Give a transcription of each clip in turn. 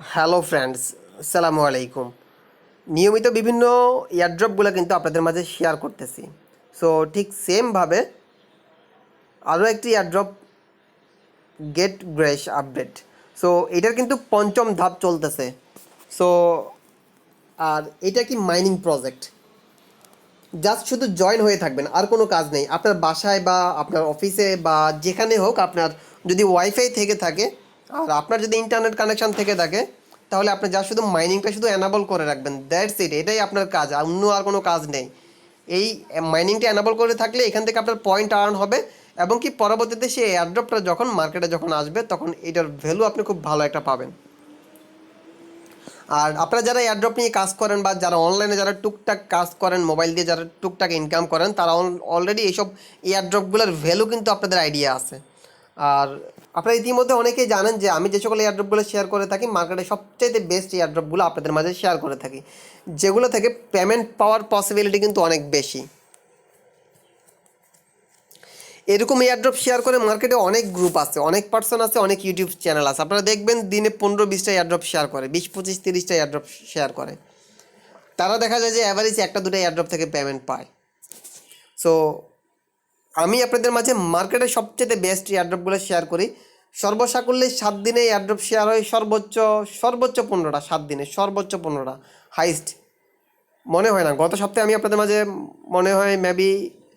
Hello friends সালামু আলাইকুম নিয়মিত বিভিন্ন এয়ারড্রপগুলো কিন্তু আপনাদের মাঝে শেয়ার করতেছি। সো ঠিক সেমভাবে আরও একটি airdrop get Grass update so এটার কিন্তু পঞ্চম ধাপ চলতেছে। সো আর এটা কি মাইনিং প্রজেক্ট জাস্ট শুধু জয়েন হয়ে থাকবেন, আর কোনো কাজ নেই। আপনার বাসায় বা আপনার অফিসে বা যেখানে হোক আপনার যদি ওয়াইফাই থেকে থাকে আর আপনার যদি ইন্টারনেট কানেকশন থেকে থাকে, তাহলে আপনি যা শুধু মাইনিংটা শুধু অ্যানাবল করে রাখবেন। দ্যাটস ইট এটাই আপনার কাজ অন্য আর কোনো কাজ নেই। এই মাইনিংটা অ্যানাবল করে থাকলে এখান থেকে আপনার পয়েন্ট আর্ন হবে, এবং কি পরবর্তীতে সেই এয়ারড্রপটা যখন মার্কেটে যখন আসবে, তখন এটার ভ্যালু আপনি খুব ভালো একটা পাবেন। আর আপনারা যারা এয়ারড্রপ নিয়ে কাজ করেন বা যারা অনলাইনে যারা টুকটাক কাজ করেন মোবাইল দিয়ে যারা টুকটাক ইনকাম করেন, তারা অলরেডি এইসব এয়ারড্রপগুলোর ভ্যালু কিন্তু আপনাদের আইডিয়া আছে। আর আপনারা ইতিমধ্যে অনেকেই জানেন যে আমি যে সকল এয়ারড্রপগুলো শেয়ার করে থাকি মার্কেটে সবচেয়ে বেস্ট এয়ারড্রপগুলো আপনাদের মাঝে শেয়ার করে থাকি। যেগুলো থেকে পেমেন্ট পাওয়ার পসিবিলিটি কিন্তু অনেক বেশি। এরকম এয়ারড্রপ শেয়ার করে মার্কেটে অনেক গ্রুপ আছে, অনেক পার্সন আছে, অনেক ইউটিউব চ্যানেল আছে। আপনারা দেখবেন দিনে পনেরো, বিশটা এয়ারড্রপ শেয়ার করে, বিশ, পঁচিশ, তিরিশটা এয়ারড্রপ শেয়ার করে। তারা দেখা যায় যে অ্যাভারেজ একটা, দুটো এয়ারড্রপ থেকে পেমেন্ট পায়। সো আমি আপনাদের মাঝে মার্কেটের সবচেয়ে বেস্ট এয়ারড্রপগুলো শেয়ার করি। সর্বসাকুল্যে সাত দিনে এয়ারড্রপ শেয়ার হয় সর্বোচ্চ সর্বোচ্চ পনেরোটা, সাত দিনে সর্বোচ্চ পনেরোটা হাইস্ট মনে হয় না, গত সপ্তাহে আমি আপনাদের মাঝে মনে হয় মেবি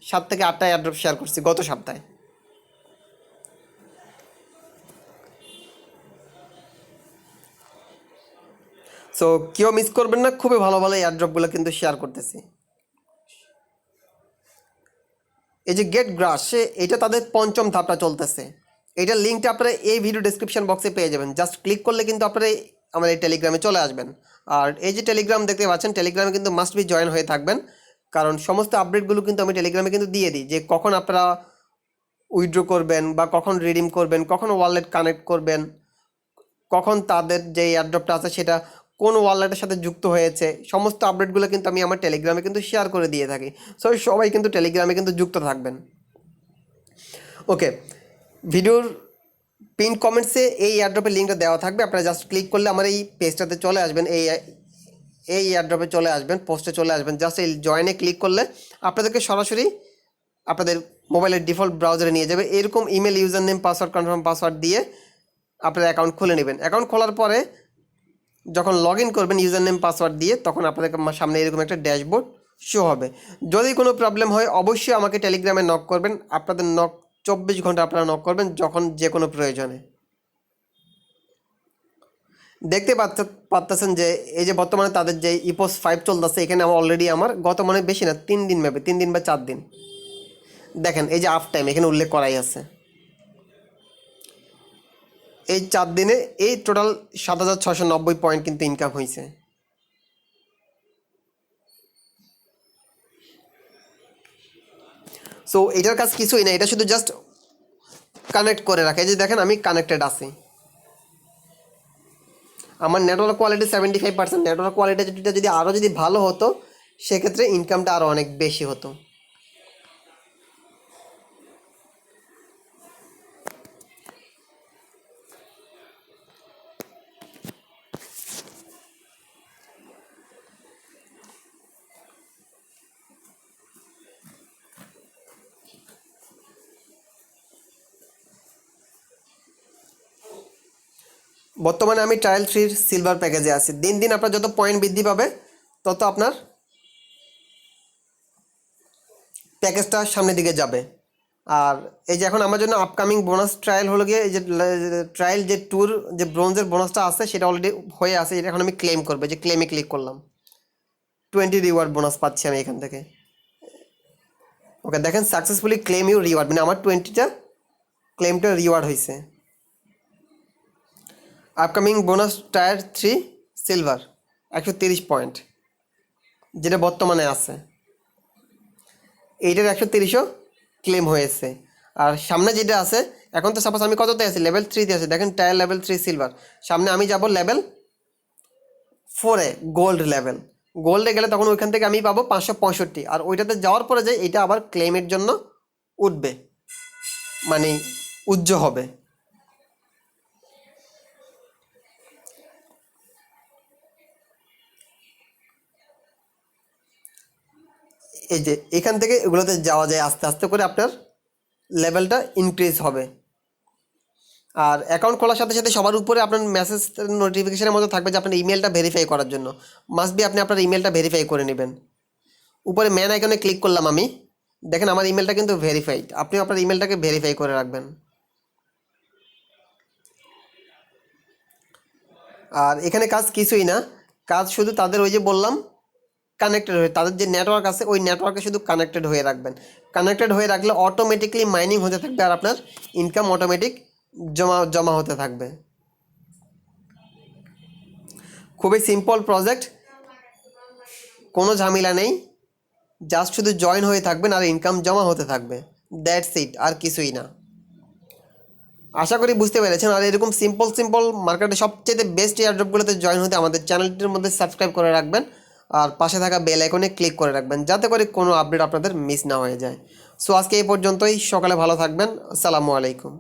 সাত থেকে আটটা এয়ারড্রপ শেয়ার করছি গত সপ্তাহে। সো কেউ মিস করবেন না, খুবই ভালো ভালো এয়ারড্রপগুলো কিন্তু শেয়ার করতেছি। এই যে গেট গ্রাস এটা তাদের পঞ্চম ধাপটা চলতেছে। এটার লিঙ্কটা আপনারা এই ভিডিও ডেসক্রিপশন বক্সে পেয়ে যাবেন। জাস্ট ক্লিক করলে কিন্তু আপনারা এই টেলিগ্রামে চলে আসবেন। আর এই যে টেলিগ্রাম দেখতে পাচ্ছেন টেলিগ্রামে কিন্তু মাস্ট বি জয়েন হয়ে থাকবেন। কারণ সমস্ত আপডেটগুলো কিন্তু আমি টেলিগ্রামে কিন্তু দিয়ে দিই। যে কখন আপনারা উইথড্র করবেন বা কখন রিডিম করবেন, কখন ওয়ালেট কানেক্ট করবেন, কখন তাদের যে এয়ারড্রপটা আছে সেটা কোন ওয়ালেটের সাথে যুক্ত হয়েছে, সমস্ত আপডেটগুলো কিন্তু আমি আমার টেলিগ্রামে কিন্তু শেয়ার করে দিয়ে থাকি। সো সবাই কিন্তু টেলিগ্রামে কিন্তু যুক্ত থাকবেন। ওকে ভিডিওর পিন কমেন্টসে এই এয়ারড্রপের লিঙ্কটা দেওয়া থাকবে। আপনারা জাস্ট ক্লিক করলে আমার এই পেজটাতে চলে আসবেন। এই এই এয়ারড্রপে চলে আসবেন পোস্টে চলে আসবেন। জাস্ট এই জয়েনে ক্লিক করলে আপনাদেরকে সরাসরি আপনাদের মোবাইলের ডিফল্ট ব্রাউজারে নিয়ে যাবে। এরকম email user name password confirm password দিয়ে আপনার অ্যাকাউন্ট খুলে নেবেন। অ্যাকাউন্ট খোলার পরে যখন লগ ইন করবেন ইউজার নেম পাসওয়ার্ড দিয়ে, তখন আপনাদের সামনে এরকম একটা ড্যাশবোর্ড শো হবে। যদি কোনো প্রবলেম হয়, অবশ্যই আমাকে টেলিগ্রামে নক করবেন। আপনাদের নক চব্বিশ ঘণ্টা আপনারা নক করবেন যখন যে কোনো প্রয়োজনে। দেখতে পাচ্ছ পাচ্ছেন যে, এই যে বর্তমানে তাদের যে ইপোস ফাইভ চলতেছে, এখানে আমার অলরেডি আমার, গত মানে বেশি না, তিন দিন মেবে, তিন দিন বা চার দিন। দেখেন, এই যে আফ টাইম এখানে উল্লেখ করাই আছে। এই চার দিনে এই টোটাল সাত হাজার ছশো নব্বই পয়েন্ট কিন্তু ইনকাম হয়েছে সো এটার কাজ কিছুই না এটা শুধু জাস্ট কানেক্ট করে রাখে। যে দেখেন, আমি কানেক্টেড আছি। আমার network quality seventy five percent network কোয়ালিটিটা যদি আরও যদি ভালো হতো, সেক্ষেত্রে ইনকামটা আরও অনেক বেশি হতো। বর্তমানে আমি ট্রায়াল থ্রির সিলভার প্যাকেজে আছি। দিন দিন আপনার যত পয়েন্ট বৃদ্ধি পাবে, তত আপনার প্যাকেজটা সামনের দিকে যাবে। আর এই যে এখন আমার জন্য আপকামিং বোনাস ট্রায়াল হলো গিয়ে, এই যে ট্রায়াল যে ট্যুর যে ব্রোঞ্জের বোনাসটা আছে, সেটা অলরেডি হয়ে আছে, এটা এখন আমি ক্লেম করব। যে ক্লেমে ক্লিক করলাম। টোয়েন্টি রিওয়ার্ড বোনাস পাচ্ছি আমি এখান থেকে। ওকে, দেখেন সাকসেসফুলি ক্লেম ইউ রিওয়ার্ড মানে আমার টোয়েন্টিটা ক্লেমটা রিওয়ার্ড হয়েছে upcoming bonus tier three silver একশো তিরিশ পয়েন্ট যেটা বর্তমানে আছে। এইটার একশো তিরিশও ক্লেম হয়েছে। আর সামনে যেটা আছে, এখন তো সাপোজ আমি কততে আছি? লেভেল থ্রিতে আছি। দেখেন টায়ার লেভেল থ্রি সিলভার সামনে আমি যাব লেভেল ফোরে গোল্ড লেভেল গোল্ডে গেলে তখন ওইখান থেকে আমি পাবো পাঁচশো পঁয়ষট্টি। আর ওইটাতে যাওয়ার পরে যে এটা আবার ক্লেমের জন্য উঠবে। মানে উজ্জ্ব হবে। এই যে এখান থেকে এগুলোতে যাওয়া যায় আস্তে আস্তে করে আপনার লেভেলটা ইনক্রিজ হবে। আর অ্যাকাউন্ট খোলার সাথে সাথে সবার উপরে আপনার মেসেজ নোটিফিকেশনের মধ্যে থাকবে যে আপনার ইমেলটা ভেরিফাই করার জন্য। মাস্ট বি আপনি আপনার ইমেলটা ভেরিফাই করে নেবেন। উপরে ম্যান আইকনে ক্লিক করলাম আমি। দেখেন আমার ইমেলটা কিন্তু ভেরিফাইড আপনি আপনার ইমেলটাকে ভেরিফাই করে রাখবেন। আর এখানে কাজ কিছুই না। কাজ শুধু তাদের ওই যে বললাম কানেক্টেড হয়ে, তাদের যে নেটওয়ার্ক আছে, ওই নেটওয়ার্কে শুধু কানেক্টেড হয়ে রাখবেন। কানেক্টেড হয়ে রাখলে অটোমেটিকলি মাইনিং হতে থাকবে আর আপনার ইনকাম অটোমেটিক জমা জমা হতে থাকবে। খুবই সিম্পল প্রজেক্ট কোনো ঝামেলা নেই। জাস্ট শুধু জয়েন হয়ে থাকবেন আর ইনকাম জমা হতে থাকবে। দ্যাটস ইট আর কিছুই না। আশা করি বুঝতে পেরেছেন। আর এরকম সিম্পল সিম্পল মার্কেটে সবচেয়ে বেস্ট এয়ারড্রপগুলোতে জয়েন হতে আমাদের চ্যানেলটির মধ্যে সাবস্ক্রাইব করে রাখবেন। আর পাশে থাকা বেল আইকনে ক্লিক করে রাখবেন, যাতে করে কোনো আপডেট আপনাদের মিস না হয়ে যায়। সো আজকে এই পর্যন্তই। সকালে ভালো থাকবেন। আসসালামু আলাইকুম।